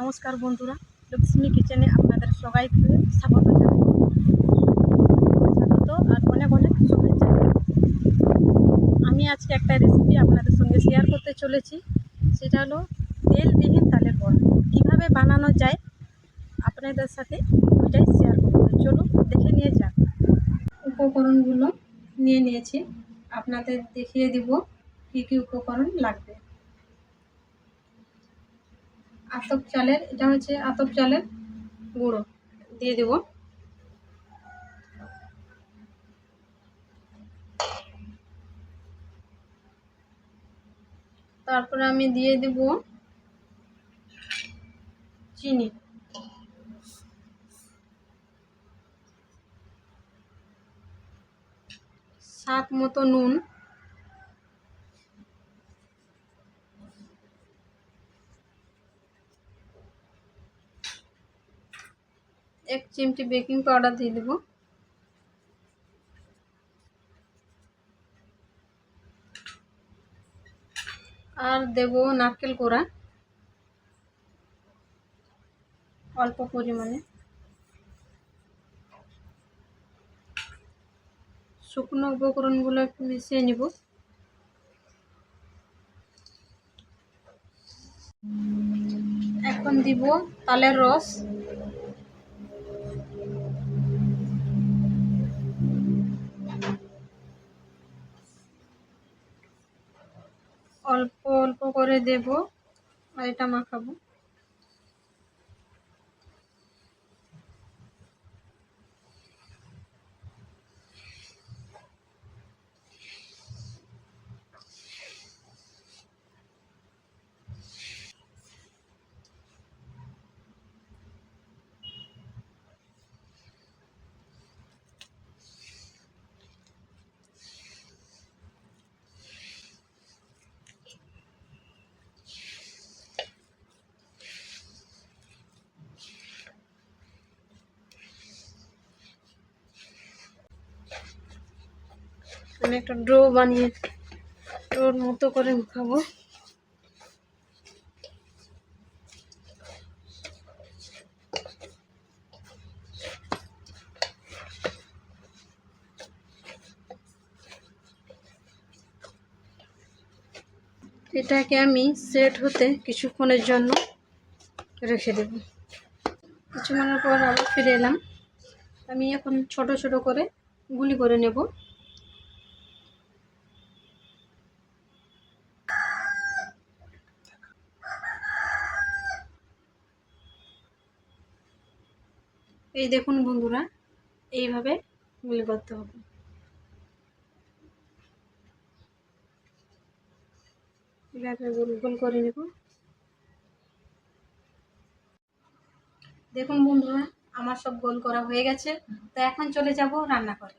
নমস্কার বন্ধুরা, লক্ষ্মী কিচেনে আপনাদের সবাইকে স্বাগত স্বাগত আর অনেক অনেক শুভেচ্ছা আমি আজকে একটা রেসিপি আপনাদের সঙ্গে শেয়ার করতে চলেছি, সেটা হলো তেলবিহীন তালের বড়া। কীভাবে বানানো যায় আপনাদের সাথে ওইটাই শেয়ার করব। চলুন দেখে নিয়ে যান উপকরণগুলো নিয়ে নিয়েছি। আপনাদের দেখিয়ে দিব কী কী উপকরণ লাগবে। আতপ চালের, এটা হচ্ছে আতপ চালের গুঁড়ো। দিয়ে দেব। তারপরে আমি দিয়ে দেব চিনি। স্বাদ মতো নুন। এক চিমটি বেকিং পাউডার দিয়ে দেবো। আর দেব নারকেল কোড়া, অল্প পরিমাণে। শুকনো উপকরণগুলো একটু মিশিয়ে নিব। এখন দিব তালের রস। অল্প করে দেব আর এটা মাখাবো। আমি একটা ড্রো বানিয়ে ড্রোর মতো করে খাব এটাকে আমি সেট হতে কিছুক্ষণের জন্য রেখে দেব। কিছুক্ষণের পর আবার ফিরে এলাম। আমি এখন ছোট ছোট করে গুলি করে নেব। এই দেখুন বন্ধুরা, এইভাবে গুলি করতে হবে। গোল গোল করে নেব। দেখুন বন্ধুরা, আমার সব গোল করা হয়ে গেছে। তো এখন চলে যাব রান্না করে।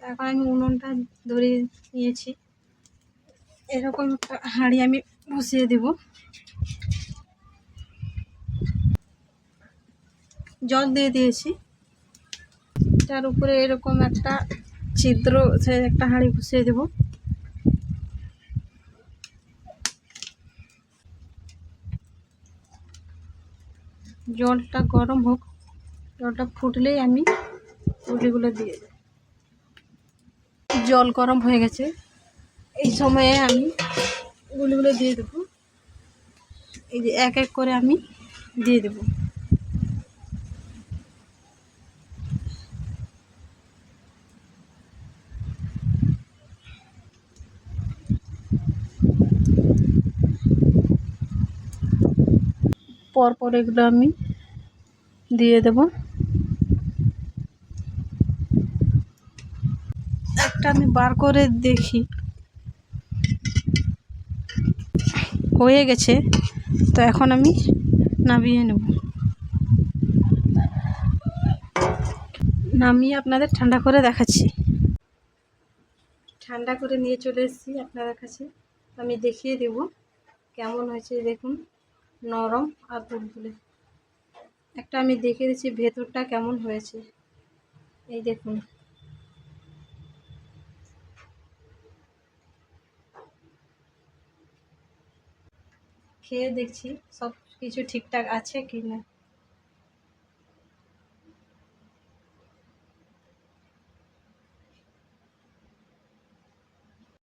এখন আমি উনুনটা ধরিয়ে নিয়েছি। এরকম একটা হাঁড়ি আমি বসিয়ে দেব। জল দিয়ে দিয়েছি। তার উপরে এরকম একটা ছিদ্র, সে একটা হাঁড়ি বসিয়ে দেব। জলটা গরম হোক, জলটা ফুটলেই আমি পুলিগুলো দিয়ে জল গরম হয়ে গেছে। এই সময়ে আমি গুলিগুলো দিয়ে দেবো। এই যে এক এক করে আমি দিয়ে দেবো। পরপর এগুলো আমি দিয়ে দেব। একটা আমি বার করে দেখি। হয়ে গেছে, তো এখন আমি নামিয়ে নেব। নামিয়ে আপনাদের ঠান্ডা করে দেখাচ্ছি। ঠান্ডা করে নিয়ে চলে এসেছি আপনাদের কাছে। আমি দেখিয়ে দেব কেমন হয়েছে, দেখুন। নরম আর তুলতুলে একটা আমি দেখে দিচ্ছি ভেতরটা কেমন হয়েছে। এই দেখুন। খেয়ে দেখছি সব কিছু ঠিকঠাক আছে কি না